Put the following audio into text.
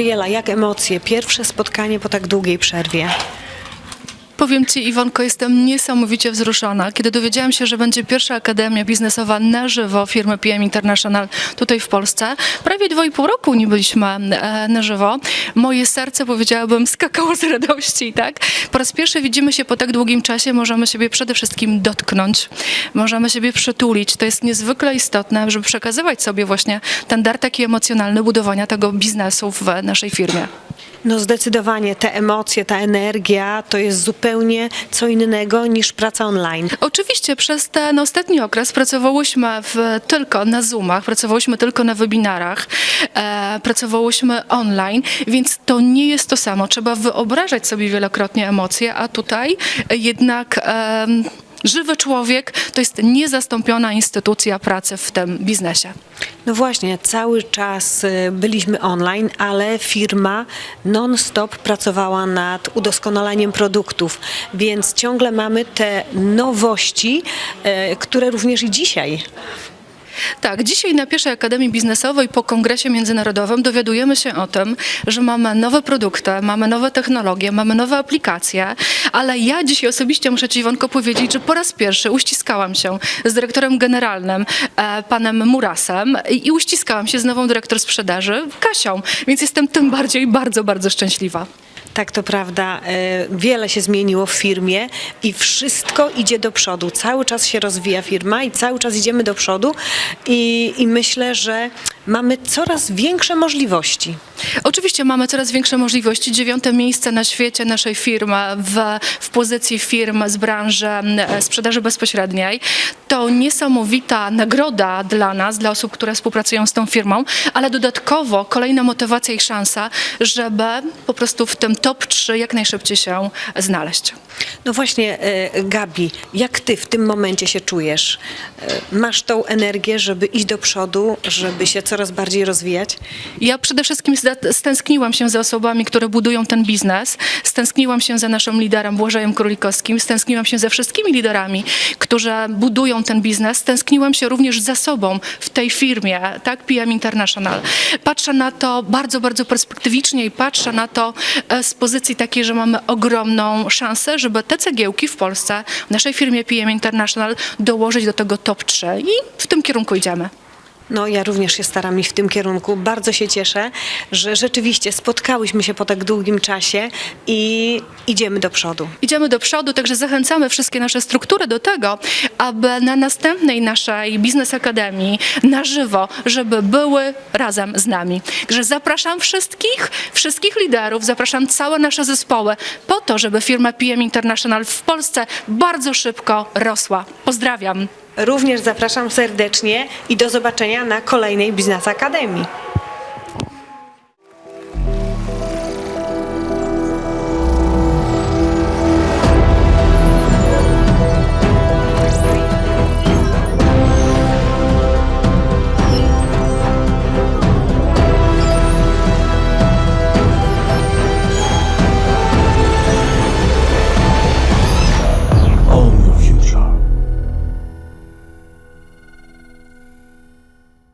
Gabriela, jak emocje? Pierwsze spotkanie po tak długiej przerwie. Powiem Ci, Iwonko, jestem niesamowicie wzruszona. Kiedy dowiedziałam się, że będzie pierwsza akademia biznesowa na żywo firmy PM International tutaj w Polsce, prawie dwa i pół roku nie byliśmy e, na żywo, moje serce, powiedziałabym, skakało z radości, tak? Po raz pierwszy widzimy się po tak długim czasie, możemy siebie przede wszystkim dotknąć, możemy siebie przytulić. To jest niezwykle istotne, żeby przekazywać sobie właśnie ten dar taki emocjonalny budowania tego biznesu w naszej firmie. No zdecydowanie te emocje, ta energia to jest zupełnie co innego niż praca online. Oczywiście przez ten ostatni okres pracowałyśmy w, tylko na Zoomach, pracowałyśmy tylko na webinarach, e, pracowałyśmy online, więc to nie jest to samo. Trzeba wyobrażać sobie wielokrotnie emocje, a tutaj jednak em, żywy człowiek to jest niezastąpiona instytucja pracy w tym biznesie. No właśnie, cały czas y, byliśmy online, ale firma non-stop pracowała nad udoskonalaniem produktów, więc ciągle mamy te nowości, e, które również i dzisiaj Tak, dzisiaj na pierwszej Akademii Biznesowej po kongresie międzynarodowym dowiadujemy się o tym, że mamy nowe produkty, mamy nowe technologie, mamy nowe aplikacje, ale ja dzisiaj osobiście muszę Ci, Iwonko, powiedzieć, że po raz pierwszy uściskałam się z dyrektorem generalnym, e, panem Murasem i uściskałam się z nową dyrektor sprzedaży, Kasią, więc jestem tym bardziej bardzo, bardzo szczęśliwa. Tak, to prawda. e, Wiele się zmieniło w firmie i wszystko idzie do przodu. Cały czas się rozwija firma i cały czas idziemy do przodu i, i myślę, że mamy coraz większe możliwości. Oczywiście mamy coraz większe możliwości. Dziewiąte miejsce na świecie naszej firmy w, w pozycji firm z branży sprzedaży bezpośredniej. To niesamowita nagroda dla nas, dla osób, które współpracują z tą firmą, ale dodatkowo kolejna motywacja i szansa, żeby po prostu w tym top 3 jak najszybciej się znaleźć. No właśnie, e, Gabi, jak ty w tym momencie się czujesz? E, Masz tą energię, żeby iść do przodu, żeby się coraz bardziej rozwijać? Ja przede wszystkim stęskniłam się za osobami, które budują ten biznes. Stęskniłam się za naszym liderem Błażejem Królikowskim. Stęskniłam się ze wszystkimi liderami, którzy budują ten biznes. Stęskniłam się również za sobą w tej firmie, tak, PM International. Patrzę na to bardzo, bardzo perspektywicznie i patrzę na to e, z pozycji takiej, że mamy ogromną szansę, żeby te cegiełki w Polsce, w naszej firmie PM International dołożyć do tego top 3 i w tym kierunku idziemy. No, ja również się staram iść w tym kierunku. Bardzo się cieszę, że rzeczywiście spotkałyśmy się po tak długim czasie i idziemy do przodu. Idziemy do przodu, także zachęcamy wszystkie nasze struktury do tego, aby na następnej naszej Biznes Akademii na żywo, żeby były razem z nami. Także zapraszam wszystkich, wszystkich liderów, zapraszam całe nasze zespoły po to, żeby firma PM International w Polsce bardzo szybko rosła. Pozdrawiam. Również zapraszam serdecznie i do zobaczenia na kolejnej Biznes Akademii.